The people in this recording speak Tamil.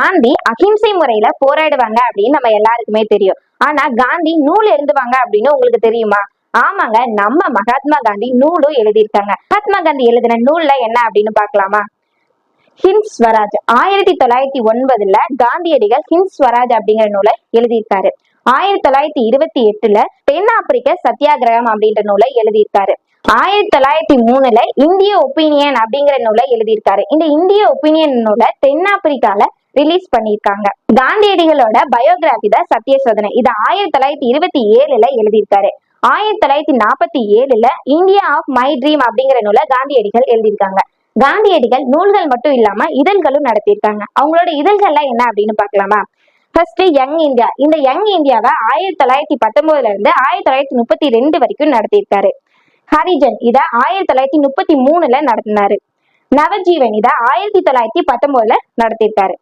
காந்தி அஹிம்சை முறையில போராடுவாங்க அப்படின்னு நம்ம எல்லாருக்குமே தெரியும். ஆனா காந்தி நூல் எழுதுவாங்க அப்படின்னு உங்களுக்கு தெரியுமா? ஆமாங்க நம்ம மகாத்மா காந்தி நூலும் எழுதியிருக்காங்க. மகாத்மா காந்தி எழுதின நூல்ல என்ன அப்படின்னு பார்க்கலாமா? ஹிந்த் ஸ்வராஜ் ஆயிரத்தி தொள்ளாயிரத்தி ஒன்பதுல காந்தியடிகள் ஹிந்த் ஸ்வராஜ் அப்படிங்கிற நூலை எழுதியிருக்காரு. ஆயிரத்தி தொள்ளாயிரத்தி இருபத்தி எட்டுல தென்னாப்பிரிக்க சத்தியாகிரகம் அப்படின்ற நூலை எழுதியிருக்காரு. ஆயிரத்தி தொள்ளாயிரத்தி மூணுல இந்திய ஒப்பீனியன் அப்படிங்கிற நூலை எழுதியிருக்காரு. இந்த இந்திய ஒப்பீனியன் நூலை தென்னாப்பிரிக்கால ரிலீஸ் பண்ணியிருக்காங்க. காந்தியடிகளோட பயோகிராபி தான் சத்திய சோதனை இது ஆயிரத்தி தொள்ளாயிரத்தி இருபத்தி ஏழுல எழுதியிருக்காரு. ஆயிரத்தி தொள்ளாயிரத்தி நாற்பத்தி ஏழுல இந்தியா ஆஃப் மை ட்ரீம் அப்படிங்கிற நூலை காந்தியடிகள் எழுதியிருக்காங்க. காந்தியடிகள் நூல்கள் மட்டும் இல்லாம இதழ்களும் நடத்தியிருக்காங்க. அவங்களோட இதழ்கள்லாம் என்ன அப்படின்னு பார்க்கலாமா? ஃபர்ஸ்ட் யங் இந்தியா இந்த யங் இந்தியாவை ஆயிரத்தி தொள்ளாயிரத்தி பத்தொன்பதுல இருந்து ஆயிரத்தி தொள்ளாயிரத்தி முப்பத்தி ரெண்டு வரைக்கும் நடத்தியிருக்காரு. ஹரிஜன் இத ஆயிரத்தி தொள்ளாயிரத்தி முப்பத்தி மூணுல நடத்தினாரு. நவஜீவன் இத ஆயிரத்தி தொள்ளாயிரத்தி பத்தொன்பதுல நடத்தியிருக்காரு.